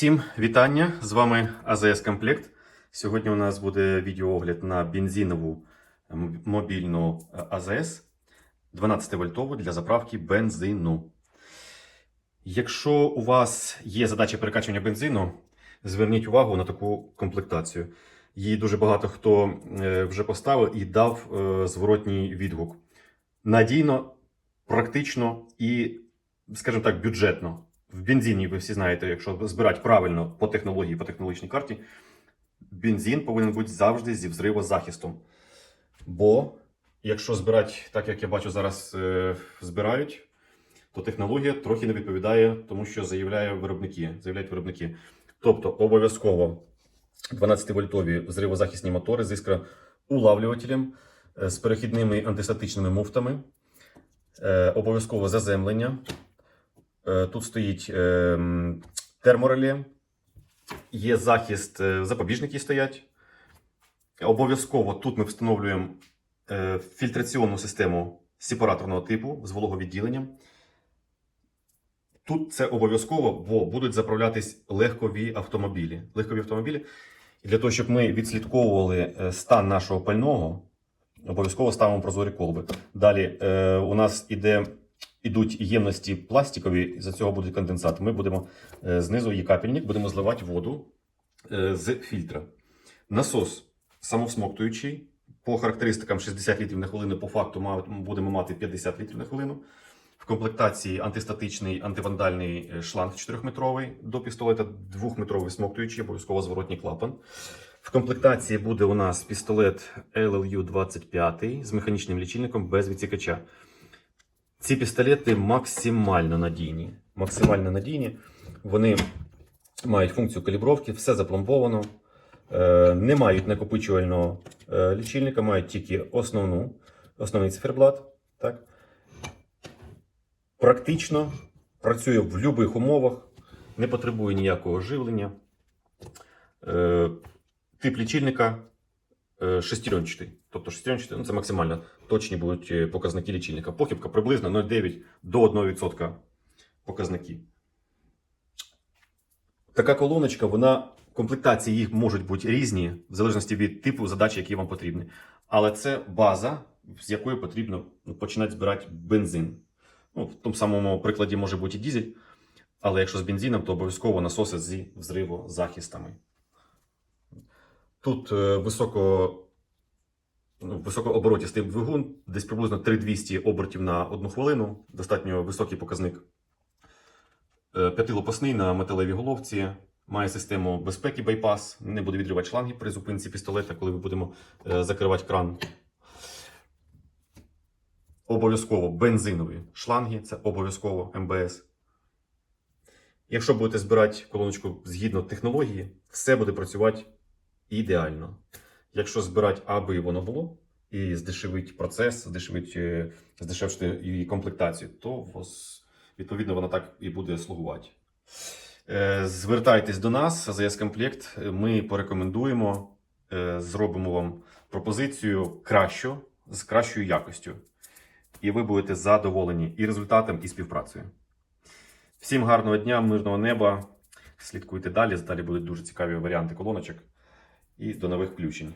Всім вітання! З вами АЗС Комплект. Сьогодні у нас буде відеоогляд на бензинову мобільну е, АЗС 12 вольтову для заправки бензину. Якщо у вас є задача перекачування бензину, зверніть увагу на таку комплектацію. Її дуже багато хто е, вже поставив і дав е, зворотній відгук. Надійно, практично і, скажімо так, бюджетно. В бензині, ви всі знаєте, якщо збирати правильно по технології, по технологічній карті, бензин повинен бути завжди зі взривозахистом. Бо якщо збирати так, як я бачу, зараз е, збирають, то технологія трохи не відповідає тому, що заявляє виробники, заявляють виробники. Тобто обов'язково 12-вольтові взривозахисні мотори з іскроулавлювателем, е, з перехідними антистатичними муфтами, е, обов'язково заземлення. Е, Тут стоїть е, термореле, є захист, е, запобіжники стоять. Обов'язково тут ми встановлюємо фільтраційну систему сепараторного типу з вологовідділенням. Тут це обов'язково, бо будуть заправлятись легкові автомобілі. Легкові автомобілі. І для того, щоб ми відслідковували стан нашого пального, обов'язково ставимо прозорі колби. Далі е, у нас іде ідуть ємності пластикові, за цього буде конденсат. Ми будемо е, знизу є капельник, будемо зливати воду е, з фільтра. Насос самовсмоктуючий. По характеристикам 60 літрів на хвилину, по факту будемо мати 50 літрів на хвилину. В комплектації антистатичний антивандальний е, шланг 4-метровий до пістолета, 2-метровий смоктуючий, обов'язково зворотній клапан. В комплектації буде у нас пістолет LLU-25 з механічним лічильником без відсікача. Ці пістолети максимально надійні. Максимально надійні. Вони мають функцію калібровки, все запломбовано. Е, не мають накопичувального е, лічильника, мають тільки основну, основний циферблат. Так? Практично працює в будь-яких умовах, не потребує ніякого живлення. Е, тип лічильника шестеренчатий. Тобто шестеренчатий ну, це максимально точні будуть е, показники лічильника. Похибка приблизно 0,9 до 1% показники. Така колоночка, вона комплектації їх можуть бути різні, в залежності від типу задач, які вам потрібні. Але це база, з якої потрібно ну, починати збирати бензин. Ну, в тому самому прикладі може бути і дізель, але якщо з бензином, то обов'язково насоси зі взривозахистами. Тут е, високо, ну, високооборотістий двигун, десь приблизно 3200 обертів на одну хвилину, достатньо високий показник. Е, П'ятилопасний на металевій головці, має систему безпеки байпас, не буде відривати шланги при зупинці пістолета, коли ми будемо е, закривати кран. Обов'язково бензинові шланги, це обов'язково МБС. Якщо будете збирати колоночку згідно технології, все буде працювати ідеально. Якщо збирати, аби воно було, і здешевить процес, здешевить, е, здешевшити її комплектацію, то відповідно воно так і буде слугувати. Е, Звертайтесь до нас, АЗС Комплект. Ми порекомендуємо, е, зробимо вам пропозицію кращу, з кращою якостю. І ви будете задоволені і результатом, і співпрацею. Всім гарного дня, мирного неба. Слідкуйте далі. Далі будуть дуже цікаві варіанти колоночок. І до нових включень.